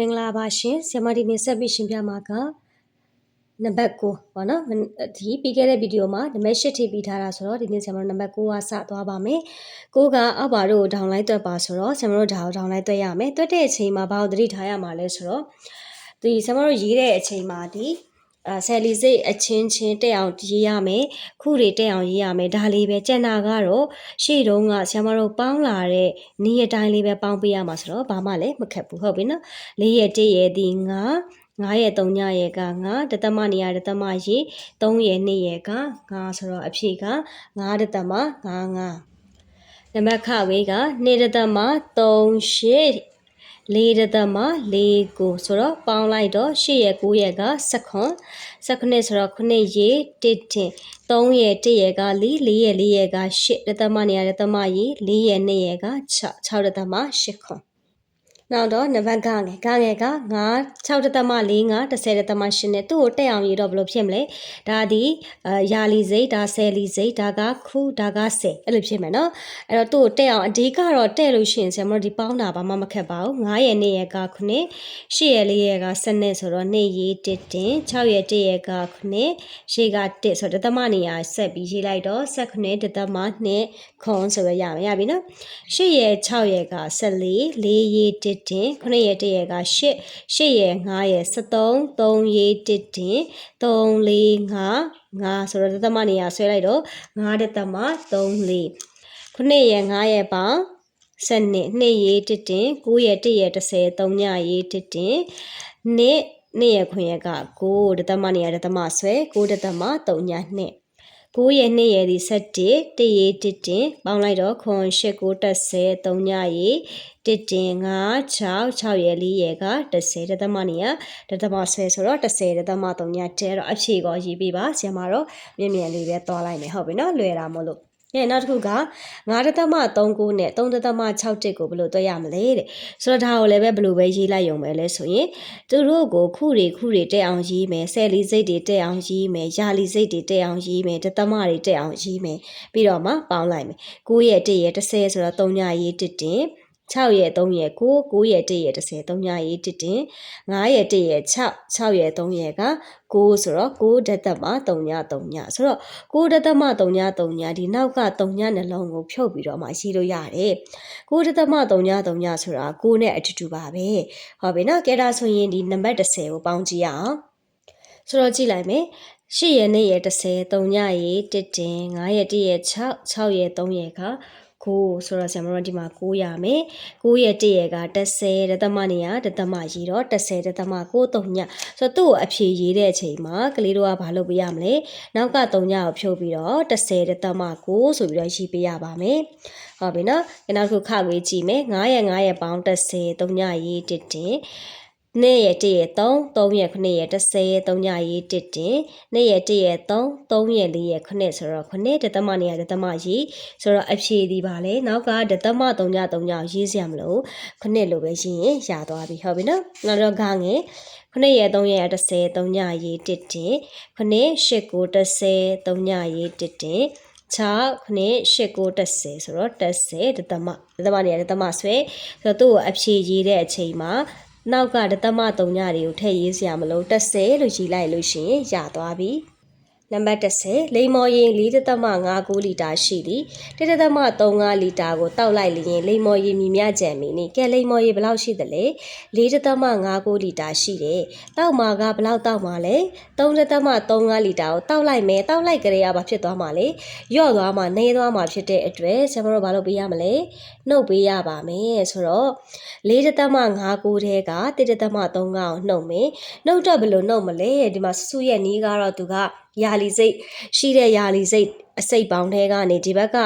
မင်္ဂလာပါရှင်ဆ iam ဒီနေ့ဆက်ပြီးရှင်းပြမှာကနံပါတ်9ပေါ့နော်ဒီပြီးခဲ့တဲ့ဗီဒီယိုမှာနံပါတ်8ထိပြီးထားတာဆိုတော့ဒီနေ့ဆ iam နံပါတ်9ကစသွားပါမယ်9ကအောက်ပါတို့ဒေါင်လိုက်တွက်ပါဆိုတော့ဆ iam တို့ဒါကိုဒေါင်လိုက်တွက်ရမယ်တွက်တဲ့အချိန်မှာဘာကိုသတိထားရမှာလဲဆိုတော့ဒီဆ iam တို့ရေးတဲ့အချိန်မှာဒီ အဲဆယ်လီစိတ်အချင်းချင်းတက်အောင်ရေးရမယ်ခုတွေတက်အောင်ရေးရမယ်ဒါလေးပဲကျန်တာကတော့ရှေ့တုန်းကဆရာမတို့ပေါင်းလာတဲ့နီးရတိုင်းလေးပဲပေါင်းပေးရမှာဆိုတော့ဘာမှလည်းမခက်ဘူးဟုတ်ပြီနော်လေးရက်တစ်ရက်ဒီ9 9ရက်3ညရက်က9တသမနေရတသမရေ3ရက်2ရက်က9ဆိုတော့အဖြေက9တသမ9 9နံပါတ်ခဝေးက2တသမ3ရှ စ်လေးတသမလေးကိုဆိုတော့ပေါင်းလိုက်တော့8ရက်9ရက်က16 19ဆိုတော့9ရေ1တင်3ရက်1ရက်က4 4ရက်4ရက်က8တသမနေရတသမရေ4ရက်2ရက်က6 6တသမ8ခွန် နောက်တော့နံပါတ်ကငယ်ကငယ်က9 6တသမ4 5 10တသမ8နဲ့သူ့ကိုတက်အောင်ရေးတော့ဘယ်လိုဖြစ်မလဲဒါဒီအာယာလီစိတ်ဒါဆယ်လီစိတ်ဒါကခုဒါက10အဲ့လိုဖြစ်မယ်နော်အဲ့တော့သူ့ကိုတက်အောင်အဓိကတော့တက်လို့ရှိရင်ဆရာမတို့ဒီပေါင်းတာဘာမှမခက်ပါဘူး9ရက်နေ့ရက်က9 10ရက်4ရက်က10နဲ့ဆိုတော့နေ့ရေး1တင်6ရက်1ရက်က9ရှေ့က1ဆိုတော့တသမနေရာဆက်ပြီးရေးလိုက်တော့19တသမ2ခွန်ဆိုရရမယ်ရပြီနော်10ရက်6ရက်က14 4ရေး1တင်9ရက်1ရက်က8 8ရက်5ရက်73 3ရေး1တင်3 4 5 5ဆိုတော့တသမနေရာဆွဲလိုက်တော့9တသမ3 4 9ရက်5ရက်ပေါင်းစနစ်2ရေး1တင်9ရက်1ရက်30 3ညရေး1တင်နှစ်နှစ်ရခွင်ရက9တသမနေရတသမဆွဲ9တသမ3ညနှစ် 9ရက်2ရက်ဒီ7တရေ1တင်ပေါင်းလိုက်တော့ခွန်8 9 30 3ညရေ1တင်5 6 6ရက်4ရက်က30တသမနေရတသမဆွဲဆိုတော့30တသမ3ညတဲတော့အဖြေကောရေးပြပါဆရာမတော့မြင်မြန်လေးပဲသွားလိုက်မယ်ဟုတ်ပြီနော်လွယ်တာမလို့ ကဲနောက်တစ်ခုက9တသမ39နဲ့3တသမ6တက်ကိုဘယ်လိုတွက်ရမလဲတဲ့ဆိုတော့ဒါကိုလည်းပဲဘယ်လိုပဲရေးလိုက်ရုံပဲလဲဆိုရင်သူတို့ကိုခုတွေခုတွေတက်အောင်ရေးမယ်ဆယ်လီစိတ်တွေတက်အောင်ရေးမယ်ယာလီစိတ်တွေတက်အောင်ရေးမယ်တသမတွေတက်အောင်ရေးမယ်ပြီးတော့မှပေါင်းလိုက်မယ်9ရက်1ရက်30ဆိုတော့3ညရေး1တင် 6ရက်3ရက်9 9ရက်1ရက်30 3ညရေး1တင်9ရက်1ရက်6 6ရက်3ရက်က9ဆိုတော့9ဒသမ3ည3ညဆိုတော့9ဒသမ3ည3ညဒီနောက်က3ညနှလုံးကိုဖြုတ်ပြီးတော့မှရေးလို့ရတယ်9ဒသမ3ည3ညဆိုတာ9နဲ့အတူတူပါပဲဟုတ်ပြီနော်ကဲဒါဆိုရင်ဒီနံပါတ်30ကိုပေါင်းကြည့်ရအောင်ဆိုတော့ကြည့်လိုက်မယ်8ရက်နေ့ရက်30 3ညရေ1တင်9ရက်1ရက်6 6ရက်3ရက်က9 ဆိုတော့ဆရာမတို့ဒီမှာ9ရမယ်9ရဲ့1ရဲ့က30တသမနေရတသမရေးတော့30တသမ9 3ညဆိုတော့သူ့ကိုအဖြေရေးတဲ့အချိန်မှာကလေးတို့ကဘာလုပ်ပေးရမလဲနောက်က3ညကိုဖြုတ်ပြီးတော့30တသမ9ဆိုပြီးတော့ရေးပေးရပါမယ်ဟုတ်ပြီနော်နောက်တစ်ခုခခွေးကြည့်မယ်9ရဲ့9ရဲ့ပေါင်း30 3ညရေး1တ င်နေ့ရက်1ရက်3 3ရက်9ရက်30ရက်3ညရေး1တင်နေ့ရက်1ရက်3 3ရက်4ရက်9ဆိုတော့9ဒသမနေရဒသမရေးဆိုတော့အဖြေဒီပါလေနောက်ကဒသမ3ည3ညရေးစရာမလို9လိုပဲရေးရင်ရသွားပြီဟုတ်ပြီနော်နောက်တော့ဂငယ်9ရက်3ရက်30 3ညရေး1တင်9 8 9 30 3ညရေး1တင်6ခုနှစ်8 9 10ဆိုတော့10ဒသမဒသမနေရဒသမဆွဲဆိုတော့သူ့ကိုအဖြေရေးတဲ့အချိန်မှာ နောက်ကဒသမ3ညတွေကိုထည့်ရေးစရာမလို30လို့ရေးလိုက်လို့ရှိရင်ရသွားပြီ နံပါတ်30လိမ္မော်ရင်4.59လီတာရှိသည်1.35လီတာကိုတောက်လိုက်လျင်လိမ္မော်ရင်မြမြကြံမီနိကဲလိမ္မော်ရင်ဘယ်လောက်ရှိသလဲ4.59လီတာရှိတယ်တောက်မှာကဘယ်လောက်တောက်မှာလဲ3.35လီတာကိုတောက်လိုက်မယ်တောက်လိုက်ကြရဘာဖြစ်သွားမှာလဲယော့သွားမှာနေသွားမှာဖြစ်တဲ့အတွက်ကျွန်တော်တို့ဘာလုပ်ပေးရမလဲနှုတ်ပေးရပါမယ်ဆိုတော့4.59ထဲက1.35ကိုနှုတ်မယ်နှုတ်တော့ဘယ်လိုနှုတ်မလဲဒီမှာစုရဲ့နီးကတော့သူကယာလီစိတ်ရှိတဲ့ယာလီစိတ်အစိတ်ပေါင်းထဲကနေဒီဘက်က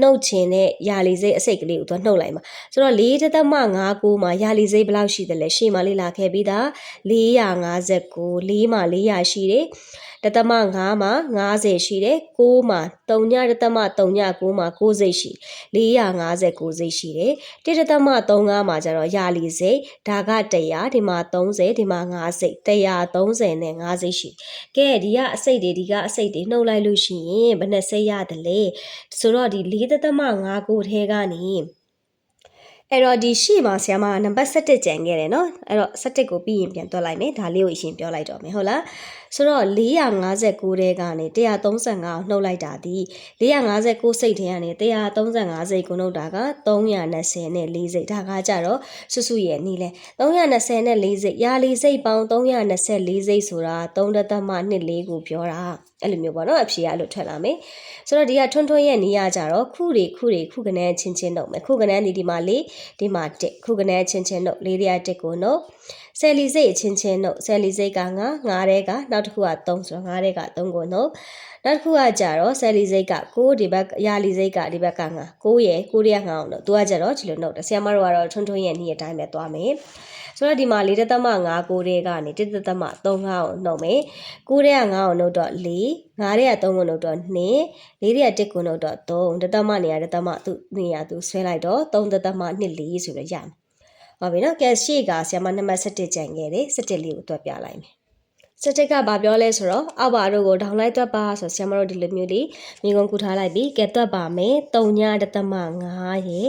နှုတ်ချင်တဲ့ယာလီစိတ်အစိတ်ကလေးကိုသူနှုတ်လိုက်မှာဆိုတော့4.59မှာယာလီစိတ်ဘယ်လောက်ရှိသလဲရှေ့မှာလေးလာခဲ့ပြီးသား459 4မှာ400ရှိတယ်တသမ9မှာ90ရှိတယ်6မှာ3ညတသမ3ည9မှာ9စိတ်ရှိ459စိတ်ရှိတယ်1တသမ35မှာကျတော့ယာလီစိတ်ဒါက100ဒီမှာ30ဒီမှာ9စိတ်130နဲ့9စိတ်ရှိကဲဒီကအစိတ်တွေဒီကအစိတ်တွေနှုတ်လိုက်လို့ရှိရင်ဘယ်နှစိတ်ရတယ်လဲဆိုတော့ဒီ4တသမ5ကိုထဲကနေအဲ့တော့ဒီရှေ့မှာဆရာမကနံပါတ်17ကျန်ခဲ့တယ်နော်အဲ့တော့17ကိုပြီးရင်ပြန်တွက်လိုက်မယ်ဒါလေးကိုအရင်ပြောလိုက်တော့မယ်ဟုတ်လား ဆိုတော့459တဲကနေ135ကိုနှုတ်လိုက်တာဒီ459စိတ်ထဲကနေ135စိတ်ကိုနှုတ်တာက320နဲ့4စိတ်ဒါကကြတော့စွစွရဲ့နီးလဲ320နဲ့4စိတ်ရာလီစိတ်ပေါင်း324စိတ်ဆိုတာ3.24ကိုပြောတာအဲ့လိုမျိုးပေါ့နော်အဖြေကအဲ့လိုထွက်လာမယ်ဆိုတော့ဒီကထွန်းထွန်းရဲ့နီးရကြတော့ခုတွေခုတွေခုကနန်းချင်းချင်းတော့မယ်ခုကနန်းဒီဒီမှာ၄ဒီမှာ1ခုကနန်းချင်းချင်းတော့၄တရား1ကိုနော် ဆယ်လီစိတ်အချင်းချင်းတော့ဆယ်လီစိတ်က9 9တဲ့ကနောက်တစ်ခုက3ဆိုတော့9တဲ့က3ကိုနော်နောက်တစ်ခုကကြတော့ဆယ်လီစိတ်က6ဒီဘက်ရာလီစိတ်ကဒီဘက်က9 9ရယ်9ရယ်9အောင်တော့သူကကြတော့ဒီလိုနှုတ်တယ်ဆရာမတို့ကတော့ထွန်းထွန်းရဲ့နေ့အတိုင်းပဲသွားမယ်ဆိုတော့ဒီမှာ4တက်မ5 9တဲ့ကနေ1တက်မ3 5ကိုနှုတ်မယ်9တဲ့က9ကိုနှုတ်တော့4 9တဲ့က3ကိုနှုတ်တော့2 4တဲ့က1ကိုနှုတ်တော့3တက်တမနေရာတက်တမသူနေရာသူဆွဲလိုက်တော့3တက်တမ2 4ဆိုပြီးရမယ် ဟုတ်ပြီနော်ကဲရှေ့ကဆရာမနံပါတ်17ကျန်ခဲ့တယ်17လေးကိုတွက်ပြလိုက်မယ်စတက်ကဘာပြောလဲဆိုတော့အောက်ပါတို့ကိုဒေါင်းလိုက်တွက်ပါဆိုဆရာမတို့ဒီလိုမျိုးလေးမိကုံကူထားလိုက်ပြီးကဲတွက်ပါမယ်3ညတသမ9ရေ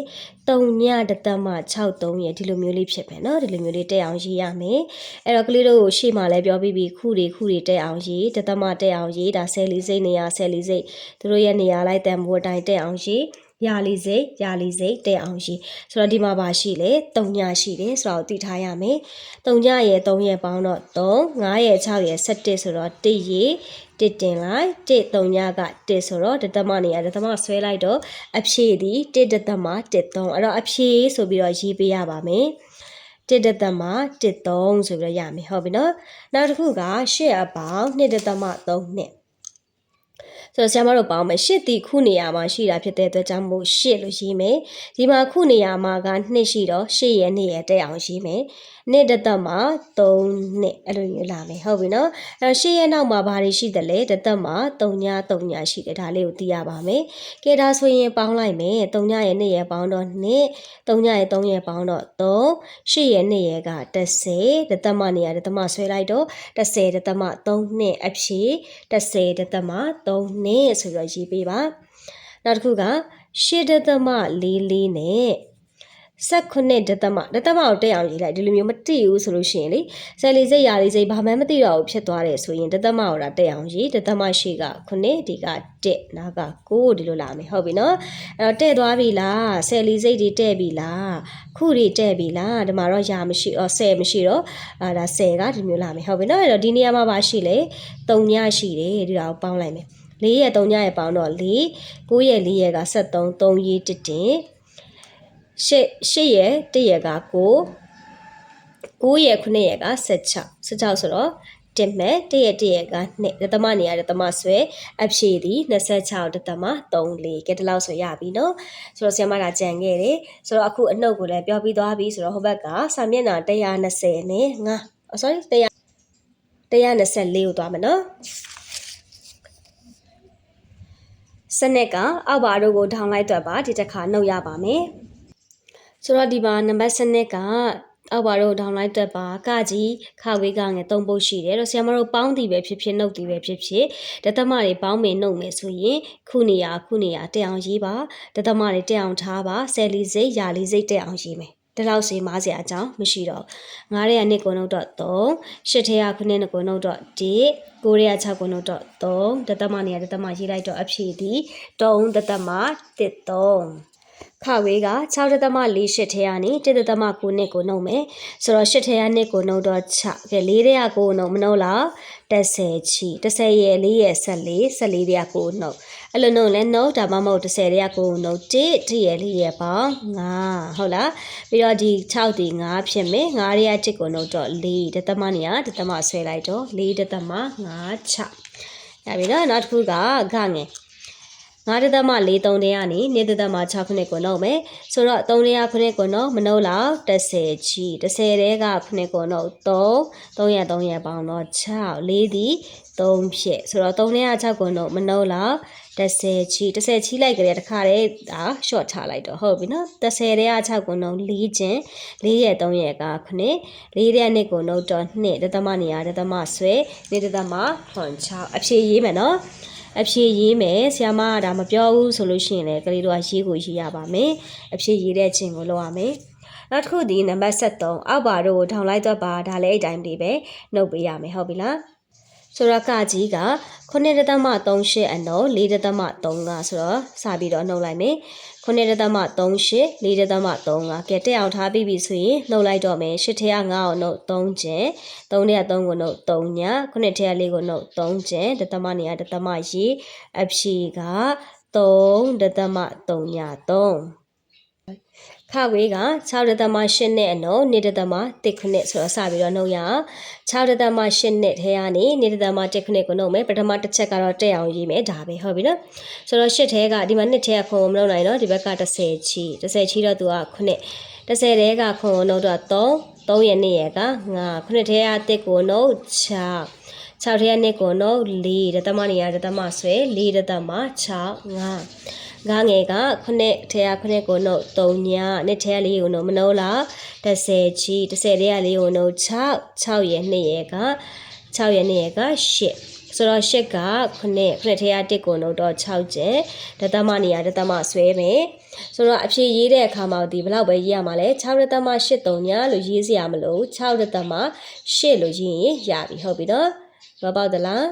3ညတသမ63ရေဒီလိုမျိုးလေးဖြစ်ပဲเนาะဒီလိုမျိုးလေးတက်အောင်ရေးရမယ်အဲ့တော့ကလေးတို့ကိုရှေ့မှာလည်းပြောပြီးပြီခုတွေခုတွေတက်အောင်ရေးတသမတက်အောင်ရေးဒါဆယ်လီစိတ်နေရဆယ်လီစိတ်သူတို့ရဲ့နေရာလိုက်တန်ဖိုးအတိုင်းတက်အောင်ရေး ရာလီစိတ်ရာလီစိတ်တဲ့အောင်ရှိဆိုတော့ဒီမှာပါရှိလေ3ညရှိတယ်ဆိုတော့သိထားရမယ်3ညရဲ့3ရဲ့ပေါင်းတော့3 5ရဲ့6ရဲ့17ဆိုတော့1ရေ1တင်လိုက်1 3ညက1ဆိုတော့ဒသမနေရဒသမဆွဲလိုက်တော့အဖြေဒီ1ဒသမ1 3အဲ့တော့အဖြေဆိုပြီးတော့ရေးပေးရပါမယ်တစ်တသမ13ဆိုပြီးတော့ရမယ်ဟုတ်ပြီနော်နောက်တစ်ခုကရှစ်အပေါင်း2တသမ3နှစ် ဆိုတော့ဆရာမတို့ပေါင်းမယ်ရှစ်တီခုနေရာမှာရှိတာဖြစ်တဲ့အတွက်ကြောင့်မို့ရှစ်လို့ရေးမယ်ဒီမှာခုနေရာမှာကနှစ်ရှိတော့ရှစ်ရဲ့နှစ်ရဲ့တက်အောင်ရေးမယ်နှစ်တသက်မှာ3နှစ်အဲ့လိုမျိုးလာမယ်ဟုတ်ပြီနော်အဲ့တော့ရှစ်ရဲ့နောက်မှာဘာတွေရှိတယ်လဲတသက်မှာ3ည3ညရှိတယ်ဒါလေးကိုသိရပါမယ်ကဲဒါဆိုရင်ပေါင်းလိုက်မယ်3ညရဲ့နှစ်ရဲ့ပေါင်းတော့နှစ်3ညရဲ့3ရဲ့ပေါင်းတော့3ရှစ်ရဲ့နှစ်ရဲ့က30တသက်မှာနေရာတသက်မှာဆွဲလိုက်တော့30တသက်မှာ3နှစ်အဖြေ30တသက်မှာ3နှစ်ဆိုပြီးတော့ရေးပေးပါနောက်တစ်ခုကရှစ်တသက်မှာ4လေးနဲ့16ဒသမဒသမကိုတက်အောင်ရေးလိုက်ဒီလိုမျိုးမတိဘူးဆိုလို့ရှိရင်လေဆယ်လီစိတ်ရာလီစိတ်ဘာမှမသိတော့ဘူးဖြစ်သွားတယ်ဆိုရင်ဒသမကိုဒါတက်အောင်ရေးဒသမရှိက9ဒီက1နောက်က9ဒီလိုလာမယ်ဟုတ်ပြီနော်အဲ့တော့တဲ့သွားပြီလားဆယ်လီစိတ်တွေတဲ့ပြီလားခုတွေတဲ့ပြီလားဒီမှာတော့ရာမရှိအော်ဆယ်မရှိတော့အာဒါဆယ်ကဒီမျိုးလာမယ်ဟုတ်ပြီနော်အဲ့တော့ဒီနေရာမှာပါရှိလေ3ညရှိတယ်ဒီတော့ပေါင်းလိုက်မယ် ၄ရဲ့3ညရဲ့ပေါင်းတော့4 9ရဲ့4ရဲ့က73 3ရေးတစ်တင်ရှစ်ရှစ်ရဲ့တရက်က9 9ရဲ့9ရက်က16 16ဆိုတော့တင်မဲ့တရက်တရက်က2ဒသမနေရဒသမဆွဲအဖြေသည်26ဒသမ34ကဲဒီလောက်ဆိုရပြီเนาะဆိုတော့ဆရာမကကြံခဲ့တယ်ဆိုတော့အခုအနှုတ်ကိုလည်းပြောပြီးသွားပြီဆိုတော့ဟိုဘက်ကစာမျက်နှာ120နဲ့ငါ sorry 100 124ကိုသွားမယ်เนาะ စနစ်ကအောက်ပါတို့ကိုထောင်လိုက်တော့ပါဒီတစ်ခါနှုတ်ရပါမယ်ဆိုတော့ဒီမှာနံပါတ်စနစ်ကအောက်ပါတော့ download တက်ပါကကြီးခဝေးကငယ်၃ပုတ်ရှိတယ်တော့ဆရာမတို့ပေါင်းတည်ပဲဖြစ်ဖြစ်နှုတ်တည်ပဲဖြစ်ဖြစ်ဒသမတွေပေါင်းမယ်နှုတ်မယ်ဆိုရင်ခုနေရာခုနေရာတက်အောင်ရေးပါဒသမတွေတက်အောင်ထားပါဆယ်လီစိတ်ယာလီစိတ်တက်အောင်ရေးမယ် ဒီလောက်စီမားစရာအကြောင်းမရှိတော့9ရဲနှစ်ကိုနှုတ်တော့3 8ထဲကခုနှစ်ကိုနှုတ်တော့1 9ရဲ6ကိုနှုတ်တော့3ဒသမနေရာဒသမရေးလိုက်တော့အဖြေသည်3ဒသမ1 3ခဝေးက6.48ထဲကနေ1.9နှစ်ကိုနှုတ်မယ်ဆိုတော့8ထဲကနှစ်ကိုနှုတ်တော့6ကဲ4ထဲကကိုနှုတ်မနှုတ်လား10ချီ10ရဲ့4ရဲ့14 14ထဲကကိုနှုတ် အဲ့လိုနှုတ်လဲနှုတ်ဒါမှမဟုတ်10ထဲကကိုနှုတ်1 1ရဲ့4ရဲ့ပေါင်း9ဟုတ်လားပြီးတော့ဒီ6ဒီ9ဖြစ်မယ်9ထဲက1ကိုနှုတ်တော့4ဒသမနေရဒသမဆွဲလိုက်တော့4ဒသမ9 6ရပြီနော်နောက်တစ်ခုကဂငယ်9တသမ4 3တဲကနေ2တသမ6ခုနှစ်ကိုနှုတ်မယ်ဆိုတော့3တဲခုနှစ်ကိုနှုတ်မနှုတ်လောက်30ချီ30တဲကခုနှစ်ကိုနှုတ်3 3ရက်3ရက်ပေါင်းတော့6 4ဒီ3ဖြစ်ဆိုတော့3တဲက6ကိုနှုတ်မနှုတ်လောက် 30ချီ30ချီလိုက်ကြတဲ့တခါတည်းဒါ short ချလိုက်တော့ဟုတ်ပြီနော်30တဲက6ကိုနှုတ်4ချင်း4ရက်3ရက်ကခုနှစ်4ရက်နှစ်ကိုနှုတ်တော့2တသမနေရာတသမဆွဲ2တသမခွန်6အဖြေရေးမယ်နော်အဖြေရေးမယ်ဆရာမကဒါမပြောဘူးဆိုလို့ရှိရင်လည်းကလေးတို့ကရေးကိုရေးရပါမယ်အဖြေရေးတဲ့ခြင်းကိုလုပ်ရမယ်နောက်တစ်ခုဒီနံပါတ်73အောက်ပါတို့ကိုထောင်လိုက်တော့ပါဒါလည်းအတိုင်းလေးပဲနှုတ်ပေးရမယ်ဟုတ်ပြီလား ဆိုတော့ကကြီးက9.38အနှုတ်4.35ဆိုတော့စပြီးတော့နှုတ်လိုက်မယ်9.38 4.35ကဲတက်အောင်ထားပြီးပြီဆိုရင်နှုတ်လိုက်တော့မယ်8ထဲက9ကိုနှုတ်3ကျင်3ထဲက3ကိုနှုတ်3ည9ထဲက4ကိုနှုတ်3ကျင်ဒသမနေရဒသမရေအဖြေက3ဒသမ3ည3 ခဝေးက6ဒသမ8နဲ့အနှုတ်2ဒသမ1ခုနှစ်ဆိုတော့စပြီးတော့နှုတ်ရအောင်6ဒသမ8နှစ်ထဲကနေ2ဒသမ1ခုနှစ်ကိုနှုတ်မယ်ပထမတစ်ချက်ကတော့တက်အောင်ရေးမယ်ဒါပဲဟုတ်ပြီနော်ဆိုတော့8ထဲကဒီမှာ2ထဲကခုံမနှုတ်နိုင်တော့ဒီဘက်က30ချီ30ချီတော့သူကခုနှစ်30ထဲကခုံကိုနှုတ်တော့3 3ရဲ့2ရဲ့က9ခုနှစ်ထဲက1ကိုနှုတ်6 6ထဲက2ကိုနှုတ်4ဒသမနေရဒသမဆွဲ4ဒသမ6 5ငါငယ်ကခုနှစ်ထဲကခုနှစ်ကိုနှုတ်3ညနှစ်ထဲကလေးကိုနှုတ်မနှုတ်လား30ချီ30ထဲကလေးကိုနှုတ်6 6ရဲ့2ရဲ့က6ရဲ့2ရဲ့က8ဆိုတော့8ကခုနှစ်ခုနှစ်ထဲက1ကိုနှုတ်တော့6ကျက်ဒသမနေရဒသမဆွဲမယ်ဆိုတော့အဖြေရေးတဲ့အခါမှာဒီဘယ်လောက်ပဲရေးရမှာလဲ6ဒသမ8 3ညလို့ရေးစရာမလို6ဒသမ8လို့ရေးရင်ရပြီဟုတ်ပြီနော် ဘာပေါက်သလား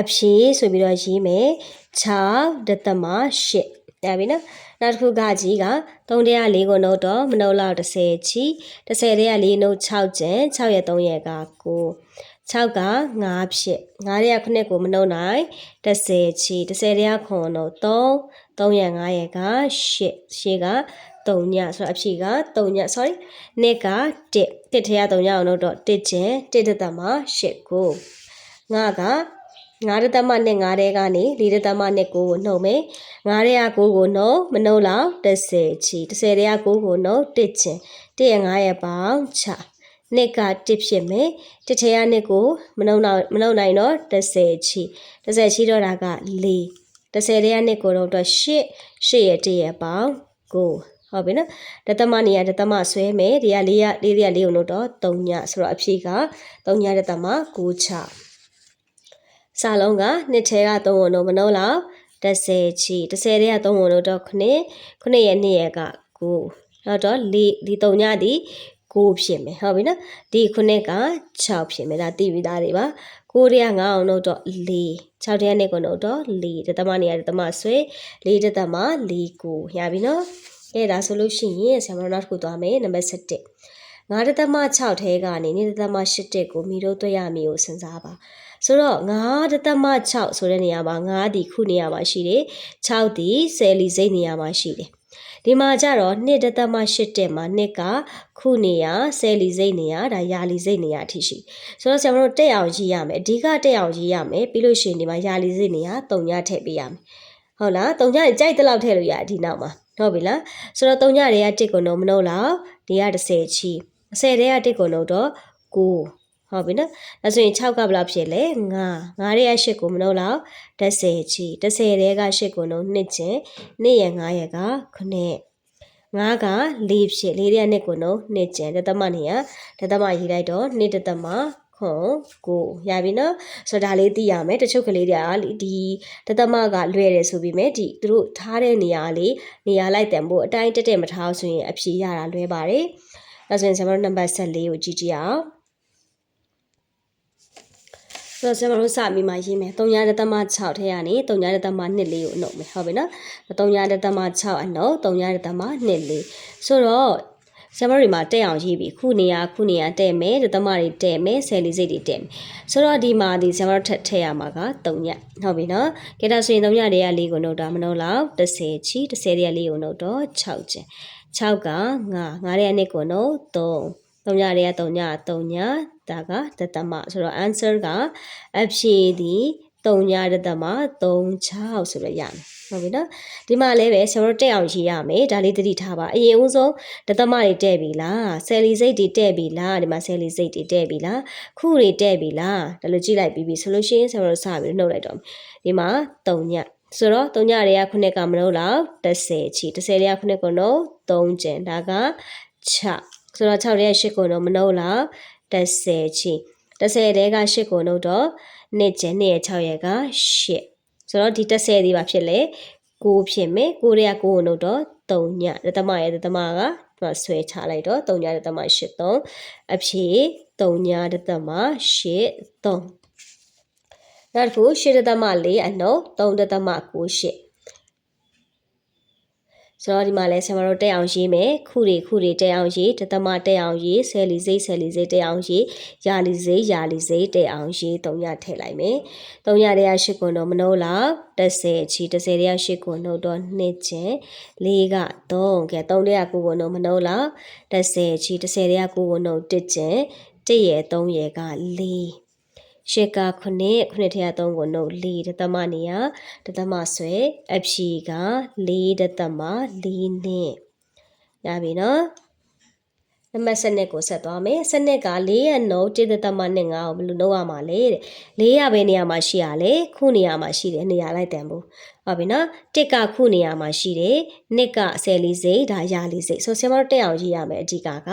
အဖြေဆိုပြီးတော့ရေးမယ်6ဒသမ8ရပြီနော်နောက်တစ်ခုကကြီးက3တဲက4ကိုနှုတ်တော့မနှုတ်လောက်30ချီ30တဲက4နှုတ်6ကျန်6ရဲ့3ရဲ့က9 6က9ဖြစ်9ရဲ့ခုနှစ်ကိုမနှုတ်နိုင်30ချီ30ရဲ့ခွန်နှုတ်3 3ရဲ့9ရဲ့က8ရှေ့က 3ညဆိုတော့အဖြေက3ည sorry နှစ်က1 1ထဲက3ညအောင်လို့တော့1ကျန်1တသက်မှာ8ကို9က9တသမနဲ့9တဲကနေ4တသမနဲ့9ကိုနှုတ်မယ်9တဲက9ကိုနှုတ်မနှုတ်လောက်30ချီ30တဲက9ကိုနှုတ်1ချင်1ရဲ့9ရဲ့ပေါင်း6နှစ်က1ဖြစ်မယ်တစ်ထဲကနှစ်ကိုမနှုတ်နိုင်မနှုတ်နိုင်တော့30ချီ30ချီတော့တာက4 30တဲကနှစ်ကိုတော့8 8ရဲ့1ရဲ့ပေါင်း9 ဟုတ်ပြီနော်ဒသမနေရဒသမဆွဲမယ်ဒီက4ရ4ရ4ကိုလို့တော့3ညဆိုတော့အဖြေက3ညဒသမ9ချစာလုံးကနှစ်ထဲက3ဝန်တော့မနှုတ်လောက်30ချီ30ထဲက3ဝန်တော့9 9ရဲ့2ရဲ့က9နောက်တော့4ဒီ3ညဒီ9ဖြစ်မယ်ဟုတ်ပြီနော်ဒီ9က6ဖြစ်မယ်ဒါသိပြီးသားတွေပါ9ထဲက9အောင်တော့4 6ထဲကနေကတော့တော့4တသမနေရတသမဆွဲ4တသမ4ကိုရပြီနော် အဲဒါဆိုလို့ရှိရင်ဆရာမတို့နောက်တစ်ခုသွားမယ်နံပါတ်7 9တသမ6ထဲကနေ2တသမ8တက်ကိုမိတို့တွေ့ရမည်ကိုစဉ်းစားပါဆိုတော့9တသမ6ဆိုတဲ့နေရာမှာ9ဒီခုနေရာမှာရှိတယ်6ဒီဆယ်လီစိတ်နေရာမှာရှိတယ်ဒီမှာကြတော့2တသမ8တက်မှာ2ကခုနေရာဆယ်လီစိတ်နေရာဒါယာလီစိတ်နေရာအထိရှိဆိုတော့ဆရာမတို့တက်အောင်ရေးရမယ်အဓိကတက်အောင်ရေးရမယ်ပြီးလို့ရှိရင်ဒီမှာယာလီစိတ်နေရာ3ညထည့်ပေးရမယ်ဟုတ်လား3ညကြိုက်တဲ့လောက်ထည့်လို့ရဒီနောက်မှာ ဟုတ်ပြီလားဆိုတော့3ညတွေက1ကိုတော့မနှုတ်လောက်ဒီက30ချီ10တဲ့က1ကိုနှုတ်တော့9ဟုတ်ပြီနော်ဒါဆိုရင်6ကဘယ်လောက်ဖြစ်လဲ9 9ရဲ့8ကိုမနှုတ်လောက်30ချီ30တဲ့က8ကိုနှုတ်2ချင်2ရဲ့9ရဲ့က9 9က4ဖြစ်4ရဲ့2ကိုနှုတ်2ချင်တသမနေရတသမရေးလိုက်တော့2တသမ ခွန်ကိုရပြီနော်ဆိုတော့ဒါလေးသိရမယ်တချို့ကလေးတွေကဒီတသမကလွယ်တယ်ဆိုပြီးမြဲဒီသူတို့ထားတဲ့နေရာလေးနေရာလိုက်တန်ဖို့အတိုင်းတက်တက်မထားဆိုရင်အဖြေရတာလွဲပါတယ်ဒါဆိုရင်ကျွန်တော်တို့နံပါတ်14ကိုကြည့်ကြည့်အောင်ဆိုတော့ကျွန်တော်တို့စပြီးမှရေးမယ်3ရတသမ6ထဲကနေ3ရတသမ2လေးကိုအနှုတ်မယ်ဟုတ်ပြီနော်3ရတသမ6အနှုတ်3ရတသမ2လေးဆိုတော့ ဆမ်မရီမှာတက်အောင်ရေးပြီးခုနေရခုနေရတက်မယ်တသမတွေတက်မယ်ဆယ်လီစိတ်တွေတက်မယ်ဆိုတော့ဒီမှာဒီဆမ်မတို့ထက်ထည့်ရမှာက3ညဟုတ်ပြီနော်ကဲဒါဆိုရင်3ညတွေက4ကိုနှုတ်တာမနှုတ်လောက်30ချီ30တွေက4ကိုနှုတ်တော့6ကျင်6က9 9ရဲ့နှစ်ကိုနှုတ်3 3ညတွေက3ည3ညဒါကတသမဆိုတော့ answer ကအဖြေဒီ 3ညတသမ36ဆိုတော့ရမယ်ဟုတ်ပြီနော်ဒီမှာလည်းပဲကျွန်တော်တို့တက်အောင်ရေးရမယ်ဒါလေးသတိထားပါအရင်ဦးဆုံးတသမတွေတက်ပြီလားဆယ်လီစိတ်တွေတက်ပြီလားဒီမှာဆယ်လီစိတ်တွေတက်ပြီလားခုတွေတက်ပြီလားဒါလိုကြည့်လိုက်ပြီးပြီဆိုလို့ရှိရင်ကျွန်တော်တို့စပြီးနှုတ်လိုက်တော့ဒီမှာ3ညဆိုတော့3ညတွေကခုနှစ်ကမနှုတ်လောက်30ချီ30တွေကခုနှစ်ကနှုတ်3ကျင်ဒါက6ဆိုတော့6ရဲ့8ကိုနှုတ်မနှုတ်လောက်30ချီ 30တဲက8ကိုနှုတ်တော့2ကျင်2ရဲ့6ရဲ့က8ဆိုတော့ဒီ30ဒီပါဖြစ်လေ9ဖြစ်မယ်9ရဲ့9ကိုနှုတ်တော့3ညဒသမရဲ့ဒသမကဒီမှာဆွဲချလိုက်တော့3ညဒသမ8 3အဖြေ3ညဒသမ8 3နောက်တစ်ခု8ဒသမ4အနှုတ်3ဒသမ9 8ဆိုတော့ဒီမှာလဲဆရာမတို့တက်အောင်ရေးမယ်ခုတွေခုတွေတက်အောင်ရေးတသမတက်အောင်ရေးဆယ်လီစိတ်ဆယ်လီစိတ်တက်အောင်ရေးယာလီစိတ်ယာလီစိတ်တက်အောင်ရေး၃ညထည့်လိုက်မယ်၃ညတည်းရ၈ခုတော့မနှုတ်လောက်30ချီ30တည်းရ၈ခုနှုတ်တော့2ကျင်၄က3ကဲ3တည်းရ9ခုနှုတ်မနှုတ်လောက်30ချီ30တည်းရ9ခုနှုတ်1ကျင်1ရဲ့3ရဲ့က4 ရှေကခုနှစ်ခုနှစ်ထရ3ကိုနှုတ်၄ဒသမနေရဒသမဆွဲအဖြီက၄ဒသမ၄နှစ်ရပြီနော်နံပါတ်7ကိုဆက်သွားမယ်။7က4ရနှုတ်1ဒသမနဲ့5ကိုဘယ်လိုလုပ်ရမှာလဲတဲ့။4ရပဲနေရာမှာရှိရလေခုနေရာမှာရှိတယ်နေရာလိုက်တန်ဘူး။ဟုတ်ပြီနော်။1ကခုနေရာမှာရှိတယ်။2ကဆယ်လေးစိတ်ဒါရလေးစိတ်။ဆိုဆင်မတို့တက်အောင်ရေးရမယ်အဓိကက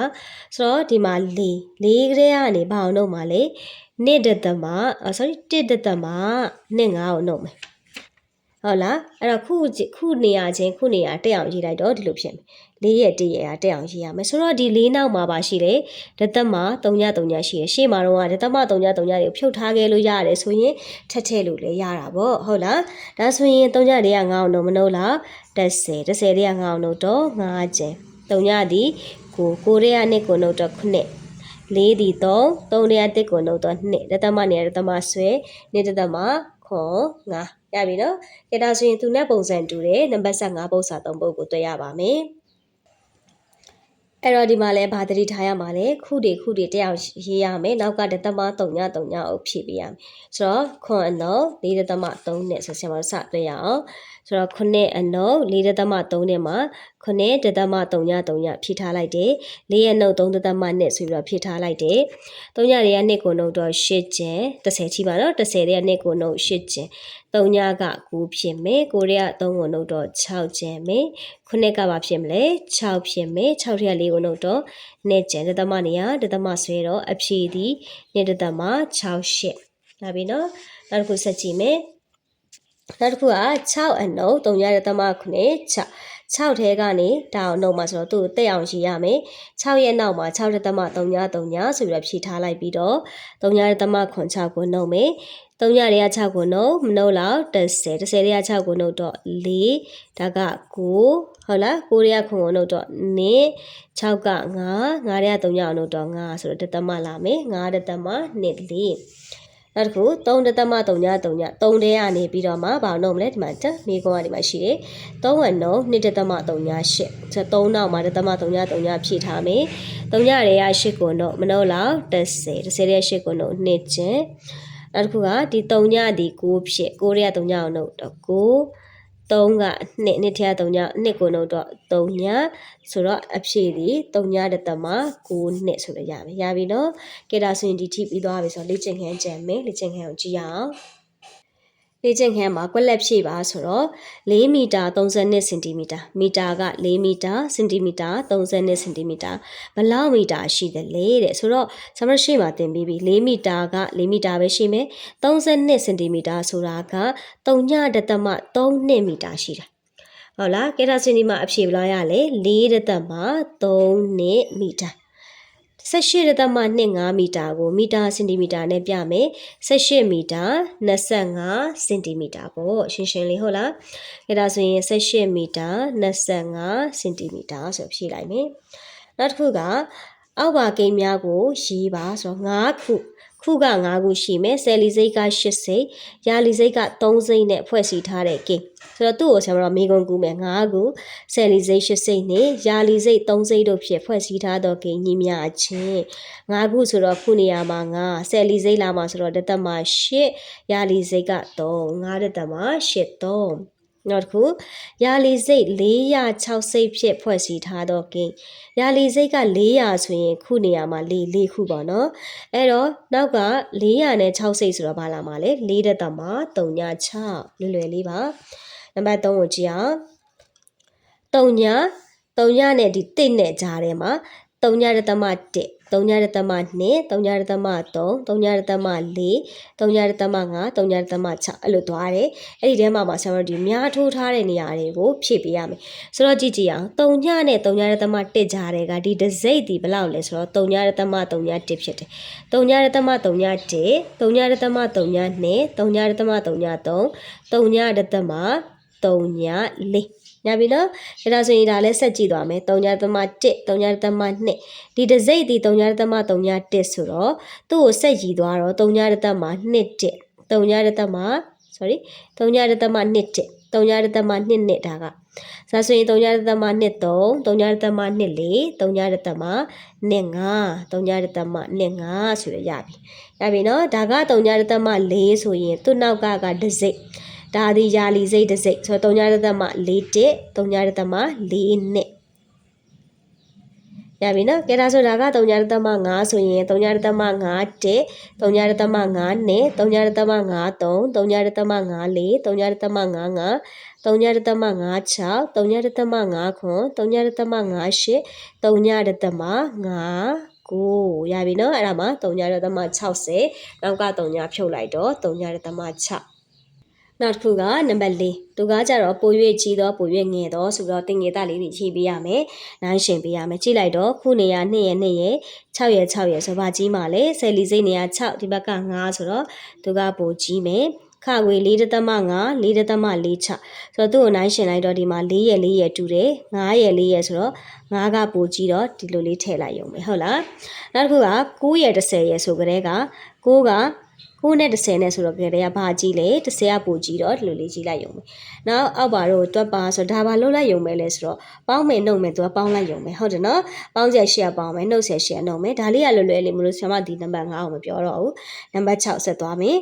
ဆိုတော့ဒီမှာ4 4ကလေးကနေဘာအောင်လုပ်မှာလဲ။ 2ဒသမ sorry 1ဒသမနဲ့5ကိုနှုတ်မယ်ဟုတ်လားအဲ့တော့ခုခုနေရာချင်းခုနေရာတက်အောင်ရေးလိုက်တော့ဒီလိုဖြစ်မယ်လေးရဲ့တရဲ့တက်အောင်ရေးရမယ်ဆိုတော့ဒီလေးနောက်မှာပါရှိတယ်ဒသမ3ည3ညရှိရရှေ့မှာတော့ဒသမ3ည3ညတွေကိုဖြုတ်ထားခဲ့လို့ရတယ်ဆိုရင်ထက်ထည့်လို့လည်းရတာပေါ့ဟုတ်လားဒါဆိုရင်3ညလေးက9အောင်တော့မနှုတ်လား30 30လေးက9အောင်တော့9ကျင်3ညဒီကိုကိုရဲကနှစ်ကိုနှုတ်တော့9 ၄ဒီ3 3နေရာတစ်ကိုနှုတ်တော့2ဒသမနေရာဒသမဆွဲနေဒသမခွန်5ရပြီနော်ကြဒါဆိုရင်သူနဲ့ပုံစံတူတယ်နံပါတ်15ပုဒ်စာ3ပုဒ်ကိုတွေ့ရပါမယ်အဲ့တော့ဒီမှာလဲဘာတတိထားရမှာလဲခုတွေခုတွေတက်အောင်ရေးရမယ်နောက်ကဒသမ3ည3ညအုပ်ဖြည့်ပေးရမယ်ဆိုတော့ခွန်အနှုတ်၄ဒသမ3နဲ့ဆိုဆရာမစတွေ့ရအောင် ဆိုတော့ခုနှစ်အနှုတ်၄ဒသမ3နဲ့မှာခုနှစ်ဒသမ3ည3ညဖြည့်ထားလိုက်တယ်၄ရဲ့နှုတ်3ဒသမနဲ့ဆိုပြီးတော့ဖြည့်ထားလိုက်တယ်3ညတွေကနှစ်ကိုနှုတ်တော့8ကျင်30ချီပါနော်30တွေကနှစ်ကိုနှုတ်8ကျင်3ညက9ဖြစ်မယ်ကိုရီးယား3ကိုနှုတ်တော့6ကျင်မယ်ခုနှစ်ကဘာဖြစ်မလဲ6ဖြစ်မယ်6ထက်4ကိုနှုတ်တော့2ကျင်ဒသမနေရဒသမဆွဲတော့အဖြည့်သည်2ဒသမ6 8လာပြီနော်နောက်တစ်ခုဆက်ကြည့်မယ် နောက်တစ်ခုက6အနှုတ်3ရတဲ့သမ9 6 6ထဲကနေဒါအောင်နှုတ်မှာဆိုတော့သူ့ကိုတက်အောင်ရေးရမယ်6ရဲ့နောက်မှာ6ရက်သမ3ည3ညဆိုပြီးတော့ဖြည့်ထားလိုက်ပြီးတော့3ညရက်သမခွန်6ကိုနှုတ်မယ်3ညရဲ့6ကိုနှုတ်မနှုတ်လောက်30 30ရဲ့6ကိုနှုတ်တော့4ဒါက9ဟုတ်လား9ရဲ့ခွန်ကိုနှုတ်တော့2 6က9 9ရဲ့3ညကိုနှုတ်တော့9ဆိုတော့တသမလာမယ်9တသမ2 4 နောက်တစ်ခု3ဒသမ3ည3ည3တဲကနေပြီးတော့မှဘာလို့မလဲဒီမှာတမိကုန်းကဒီမှာရှိတယ်3ဝက်နှုံ2ဒသမ3ည8ဆိုတော့3နောက်မှာဒသမ3ည3ညဖြည့်ထားမယ်3ညရဲရ8ကိုနှုံမနှုံလောက်30 30ရဲ8ကိုနှုံ2ကျင်နောက်တစ်ခုကဒီ3ညဒီ9ဖြစ်9ရဲ3ညကိုနှုံတော့9 3ကနှစ်နှစ်ထဲ3ညနှစ်ကိုနှုတ်တော့3ညဆိုတော့အဖြေဒီ3ညတသမ9နှစ်ဆိုလို့ရမယ်ရပြီနော်ကဲဒါဆိုရင်ဒီထိပြီးသွားပြီဆိုတော့လေ့ကျင့်ခန်းကြံမယ်လေ့ကျင့်ခန်းကိုကြည့်ရအောင် လေ့ကျင့်ခန်းမှာကွက်လက်ဖြည့်ပါဆိုတော့4မီတာ32စင်တီမီတာမီတာက4မီတာစင်တီမီတာ32စင်တီမီတာဘယ်လောက်မီတာရှိသလဲတဲ့ဆိုတော့ဆမရှိမှာတင်ပြီးပြီ4မီတာက4မီတာပဲရှိမယ်32စင်တီမီတာဆိုတာက3ညတသမ3မီတာရှိတာဟုတ်လားကဲဒါစင်ဒီမှာအဖြေဘယ်လောက်ရလဲ4တသမ3မီတာ 18ရသမ25မီတာကိုမီတာစင်တီမီတာနဲ့ပြမယ်18မီတာ25စင်တီမီတာပေါ့ရှင်းရှင်းလေးဟုတ်လားအဲဒါဆိုရင်18မီတာ25စင်တီမီတာဆိုဖြည့်လိုက်မယ်နောက်တစ်ခုကအောက်ပါကိန်းများကိုရေးပါဆိုတော့5ခု ခုက9ခုရှိမယ်ဆယ်လီစိတ်က8စိတ်ရာလီစိတ်က3စိတ်နဲ့ဖွဲ့စည်းထားတဲ့ကိန်းဆိုတော့သူ့ကိုဆရာတော်မိကုံကူမယ်9ခုဆယ်လီစိတ်8စိတ်နဲ့ရာလီစိတ်3စိတ်တို့ဖြင့်ဖွဲ့စည်းထားသောကိန်းညီမျှချင်း9ခုဆိုတော့ခုနေရာမှာ9ဆယ်လီစိတ်လာမှာဆိုတော့တသက်မှာ8ရာလီစိတ်က3 9တသက်မှာ8 3 နောက်တစ်ခုရာလီစိတ်406စိတ်ဖြစ်ဖွဲ့စည်းထားသောကင်းရာလီစိတ်က400ဆိုရင်ခုနေရာမှာ4 4ခုပေါ့နော်အဲ့တော့နောက်က400နဲ့6စိတ်ဆိုတော့ဘာလာမှာလဲ4တက်တာမှာ3ည6လွယ်လွယ်လေးပါနံပါတ်3ကိုကြည့်အောင်3ည3ညနဲ့ဒီ1နဲ့ကြားထဲမှာ3ညတက်တာမှာ1 3ရတမ2 3ရတမ3 3ရတမ4 3ရတမ5 3ရတမ6အဲ့လိုသွားတယ်အဲ့ဒီထဲမှာမှာဆရာတို့ဒီများထိုးထားတဲ့နေရာတွေကိုဖြည့်ပေးရမယ်ဆိုတော့ကြည့်ကြည့်အောင်3ညနဲ့3ရတမ1ကြားတဲ့ကဒီဒစိတ်ဒီဘယ်လောက်လဲဆိုတော့3ရတမ3ည1ဖြစ်တယ်3ရတမ3ည1 3 ရတမ3ည2 3ရတမ3ည3 3ရတမ3ည4ညပြီနော်ဒါဆိုရင်ဒါလည်းဆက်ကြည့်သွားမယ်3ညသမ1 3ညသမ2ဒီတစ်စိတ်ဒီ3ညသမ3ည1ဆိုတော့သူ့ကိုဆက်ရည်သွားတော့3ညသမ2 1 3ညသမ sorry 3ညသမ2 1 3ညသမ2 2ဒါကဒါဆိုရင်3ညသမ2 3 3ညသမ2 4 3ညသမ2 5 3ညသမ2 5ဆိုရရပြီရပြီနော်ဒါက3ညသမ4ဆိုရင်သူ့နောက်ကကတစ်စိတ် ဒါဒီယာလီစိတ်တစ်စိတ်ဆိုတော့3ညရသမ4 1 3ညရသမ4နှစ်ရပြီနော်ကဲဒါဆိုတာက3ညရသမ5ဆိုရင်3ညရသမ5 1 3ညရသမ5နှစ်3ညရသမ5 3 3ညရသမ5 4 3ညရသမ5 5 3ညရသမ5 6 3ညရသမ5ခွန်3ညရသမ5 8 3ညရသမ5ကိုရပြီနော်အဲ့ဒါမှ3ညရသမ60နောက်က3ညဖြုတ်လိုက်တော့3ညရသမ6 နောက်တစ်ခုကနံပါတ်၄သူကကြတော့ပို၍ကြီးတော့ပို၍ငယ်တော့ဆိုတော့တင်ငယ်သားလေးတွေရေးပေးရမယ်။နိုင်ရှင်ပေးရမယ်။ကြည့်လိုက်တော့ခုနေရ2ရဲ့2ရဲ့6ရဲ့6ရဲ့ဆိုပါကြီးမှလေဆယ်လီစိတ်နေရ6ဒီဘက်က9ဆိုတော့သူကပိုကြီးမယ်။ခငွေ4.5 4.46ဆိုတော့သူ့ကိုနိုင်ရှင်လိုက်တော့ဒီမှာ4ရဲ့4ရဲ့တူတယ်9ရဲ့4ရဲ့ဆိုတော့9ကပိုကြီးတော့ဒီလိုလေးထည့်လိုက်ရုံပဲဟုတ်လားနောက်တစ်ခုက9ရဲ့10ရဲ့ဆိုကြတဲ့က9က 9နဲ့10နဲ့ဆိုတော့ကြတဲ့ကဘာကြီးလဲ10ကပိုကြီးတော့ဒီလိုလေးကြီးလိုက်ရုံပဲနောက်အောက်ပါတော့တွက်ပါဆိုဒါပါလုံးလိုက်ရုံပဲလဲဆိုတော့ပေါင်းမယ်နှုတ်မယ်သူကပေါင်းလိုက်ရုံပဲဟုတ်တယ်နော်ပေါင်းချက်ရှေ့ကပေါင်းမယ်နှုတ်ဆက်ရှေ့ကနှုတ်မယ်ဒါလေးကလွယ်လွယ်လေးမလို့ဆရာမဒီနံပါတ်9ကိုမပြောတော့ဘူးနံပါတ်6ဆက်သွားမယ်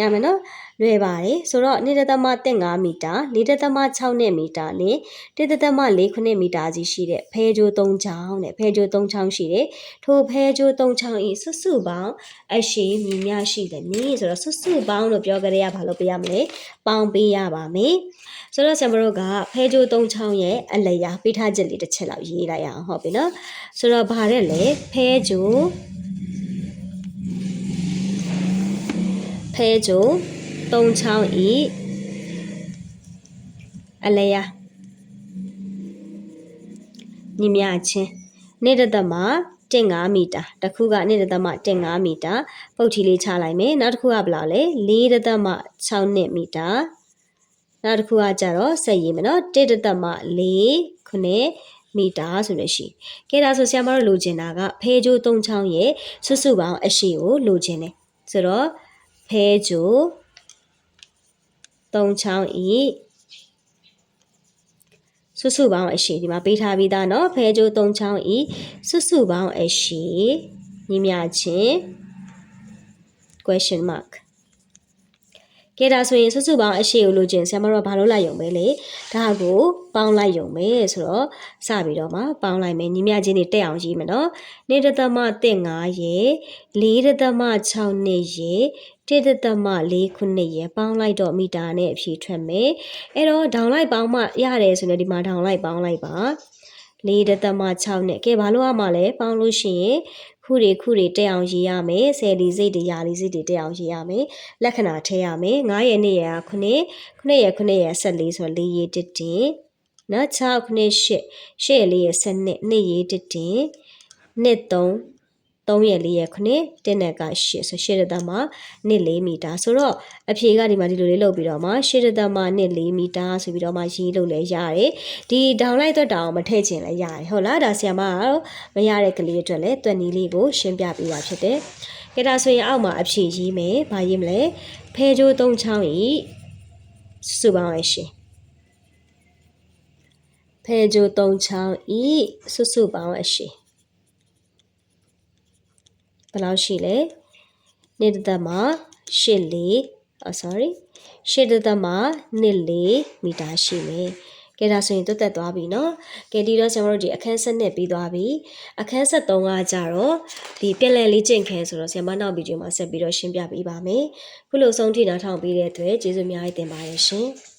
ရမယ်နော်လွယ်ပါတယ်ဆိုတော့1.5မီတာ4.6နဲ့မီတာနဲ့1.4မီတာစီရှိတဲ့ဖဲကြိုး3ချောင်းနဲ့ဖဲကြိုး3ချောင်းရှိတယ်ထိုဖဲကြိုး3ချောင်းဤစွစုပေါင်းအရှိမြည်များရှိတယ်မြည်ဆိုတော့စွစုပေါင်းလို့ပြောကြရဘာလို့ပေးရမလဲပေါင်းပေးရပါမယ်ဆိုတော့ဆမ်ဘရိုကဖဲကြိုး3ချောင်းရဲ့အလျာပေးထားချက်လေးတစ်ချက်လောက်ရေးလိုက်အောင်ဟုတ်ပြီနော်ဆိုတော့ဗါတဲ့လေဖဲကြိုး ဖဲကြိုးသုံးချောင်းဤအလျာညီမြချင်းနေ့တစ်သက်မှာ1.5မီတာတစ်ခုကနေ့တစ်သက်မှာ1.5မီတာပုတ်ထီလေးချလိုက်မယ်နောက်တစ်ခုကဘယ်လောက်လဲ4တစ်သက်မှာ6နှစ်မီတာနောက်တစ်ခုကကြတော့ဆက်ရေးမယ်နော်1တစ်သက်မှာ4ခုနှစ်မီတာဆိုလို့ရှိကဲဒါဆိုဆရာမတို့လိုချင်တာကဖဲကြိုး၃ချောင်းရဲ့စွစုပေါင်းအရှိကိုလိုချင်တယ်ဆိုတော့ ဖဲကြိုး3ချောင်းဤစုစုပေါင်းအရှိဒီမှာပေးထားပြီးသားเนาะဖဲကြိုး3ချောင်းဤစုစုပေါင်းအရှိညီမြချင်း question mark ကဲဒါဆိုရင်စုစုပေါင်းအရှိကိုလိုချင်ဆရာမတို့ကဘာလို့လိုက်ရုံပဲလေဒါကိုပေါင်းလိုက်ရုံပဲဆိုတော့စပြီးတော့မှပေါင်းလိုက်မယ်ညီမချင်းတွေတက်အောင်ရေးမယ်နော်နေတသမ1.5ရေ4တသမ6နှစ်ရေ1တသမ4ခုနှစ်ရေပေါင်းလိုက်တော့မီတာနဲ့အဖြေထွက်မယ်အဲ့တော့ဒေါင်လိုက်ပေါင်းမှရတယ်ဆိုရင်ဒီမှာဒေါင်လိုက်ပေါင်းလိုက်ပါ 4တသမ6နဲ့ကဲဘာလို့ရမှာလဲပေါင်းလို့ရှိရင်ခုတွေခုတွေတက်အောင်ရေးရမယ်ဆယ်လီစိတ်တွေရာလီစိတ်တွေတက်အောင်ရေးရမယ်လက္ခဏာထည့်ရမယ်9ရက်နေ့ရ9 9ရက်9ရက်14ဆို4ရေးတစ်တင်နော်6ခုနှစ်8 8လေးရက်7နှစ်နှစ်ရေးတစ်တင်နှစ်3 3ရက်4ရက်9တင်းနဲ့က8ဆို8ရတမှာနှစ်4မီတာဆိုတော့အဖြေကဒီမှာဒီလိုလေးလုပ်ပြီးတော့မှ8ရတမှာနှစ်4မီတာဆိုပြီးတော့မှရေးလို့လည်းရတယ်ဒီဒေါင်လိုက်သွက်တောင်မထည့်ချင်လည်းရတယ်ဟုတ်လားဒါဆီယမကတော့မရတဲ့ကလေးအတွက်လည်းတွက်နီးလေးကိုရှင်းပြပေးပါဖြစ်တယ်ကဲဒါဆိုရင်အောက်မှာအဖြေရေးမယ်ဘာရေးမလဲဖဲကြိုး3ချောင်းဤစုပေါင်းရရှင်ဖဲကြိုး3ချောင်းဤစုစုပေါင်းအရှိ ဘယ်လောက်ရှိလဲနေ့တသက်မှာ၈လေး oh sorry ရှေ့တသက်မှာ1.4မီတာရှိမယ်။ကဲဒါဆိုရင်တွက်သက်သွားပြီနော်။ကဲဒီတော့ကျွန်တော်တို့ဒီအခန်းဆက်နှစ်ပြီးသွားပြီ။အခန်းဆက်3ကကြတော့ဒီပြန်လည်လေးကျင့်ခဲဆိုတော့ဆရာမနောက်ဗီဒီယိုမှာဆက်ပြီးတော့ရှင်းပြပေးပါမယ်။ခုလိုဆုံးထိနားထောင်ပြီးတဲ့အတွက်ကျေးဇူးအများကြီးတင်ပါတယ်ရှင်။